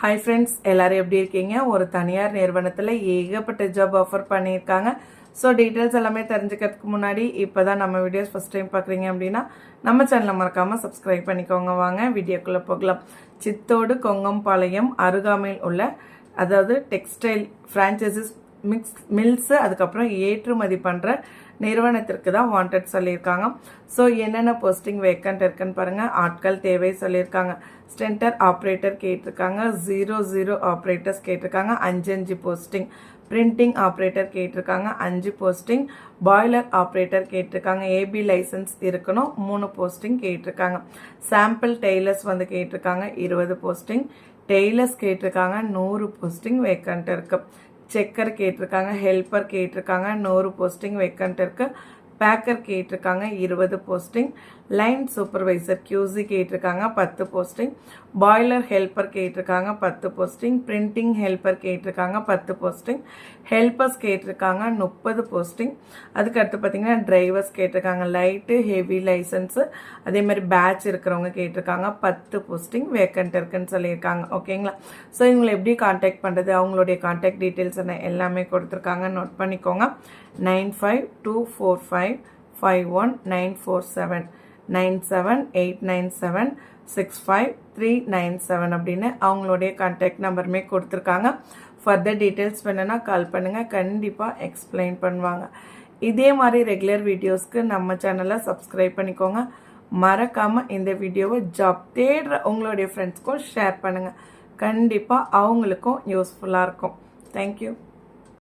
Hi friends எல்லோரும் எப்படி இருக்கீங்க? ஒரு தனியார் நிறுவனத்தில் ஏகப்பட்ட ஜாப் ஆஃபர் பண்ணியிருக்காங்க. ஸோ டீட்டெயில்ஸ் எல்லாமே தெரிஞ்சுக்கிறதுக்கு முன்னாடி இப்போ தான் நம்ம வீடியோஸ் ஃபஸ்ட் டைம் பார்க்குறீங்க அப்படின்னா நம்ம சேனலை மறக்காமல் சப்ஸ்கிரைப் பண்ணிக்கோங்க. வாங்க வீடியோக்குள்ளே போகலாம். சித்தோடு கொங்கம்பாளையம் அருகாமையில் உள்ள அதாவது டெக்ஸ்டைல் ஃப்ரான்ச்சைசிஸ் மிக்ஸ் மில்ஸு அதுக்கப்புறம் ஏற்றுமதி பண்ணுற நிறுவனத்திற்கு தான் வாண்டட் சொல்லியிருக்காங்க. ஸோ என்னென்ன போஸ்டிங் வேக்கண்ட் இருக்குன்னு பாருங்கள் ஆட்கள் தேவை சொல்லியிருக்காங்க. ஸ்டென்டர் ஆப்ரேட்டர் கேட்டிருக்காங்க. ஜீரோ ஜீரோ ஆப்ரேட்டர்ஸ் கேட்டிருக்காங்க. அஞ்சு அஞ்சு போஸ்டிங் பிரிண்டிங் ஆப்ரேட்டர் கேட்டிருக்காங்க. அஞ்சு போஸ்டிங் பாய்லர் ஆப்ரேட்டர் கேட்டிருக்காங்க. ஏபி லைசன்ஸ் இருக்கணும். மூணு போஸ்டிங் கேட்டிருக்காங்க. சாம்பிள் டெய்லர்ஸ் வந்து கேட்டிருக்காங்க. இருபது போஸ்டிங் டெய்லர்ஸ் கேட்டிருக்காங்க. நூறு போஸ்டிங் வேக்கண்ட் இருக்குது செக்கர் கேட்டிருக்காங்க ஹெல்ப்பர் கேட்டிருக்காங்க நூறு போஸ்டிங் வேக்கண்ட் இருக்கு. பேக்கர் கேட்டிருக்காங்க இருபது போஸ்டிங். லைன் சூப்பர்வைசர் கியூசி கேட்டிருக்காங்க பத்து போஸ்டிங். பாய்லர் ஹெல்ப்பர் கேட்டிருக்காங்க பத்து போஸ்டிங். பிரிண்டிங் ஹெல்ப்பர் கேட்டிருக்காங்க பத்து போஸ்டிங். ஹெல்ப்பர்ஸ் கேட்டிருக்காங்க முப்பது போஸ்டிங். அதுக்கடுத்து பார்த்தீங்கன்னா டிரைவர்ஸ் கேட்டிருக்காங்க லைட்டு ஹெவி லைசன்ஸு. அதே மாதிரி பேட்ச் இருக்கிறவங்க கேட்டிருக்காங்க பத்து போஸ்டிங். வேக்கண்ட் இருக்குன்னு சொல்லியிருக்காங்க. ஓகேங்களா? ஸோ இவங்களை எப்படி காண்டாக்ட் பண்ணுறது அவங்களுடைய காண்டாக்ட் டீட்டெயில்ஸ் என்ன? எல்லாமே கொடுத்துருக்காங்க. நோட் பண்ணிக்கோங்க. Nine five two four five five one nine four seven nine seven eight nine seven six five three nine seven அப்படின்னு அவங்களுடைய கான்டாக்ட் நம்பருமே கொடுத்துருக்காங்க. ஃபர்தர் டீட்டெயில்ஸ் வேணுன்னா கால் பண்ணுங்கள் கண்டிப்பாக எக்ஸ்பிளைன் பண்ணுவாங்க. இதே மாதிரி ரெகுலர் வீடியோஸ்க்கு நம்ம சேனலை சப்ஸ்கிரைப் பண்ணிக்கோங்க. மறக்காமல் இந்த வீடியோவை ஜாப் தேடுற உங்களுடைய ஃப்ரெண்ட்ஸ்க்கும் ஷேர் பண்ணுங்கள் கண்டிப்பாக அவங்களுக்கும் யூஸ்ஃபுல்லாக இருக்கும். தேங்க்யூ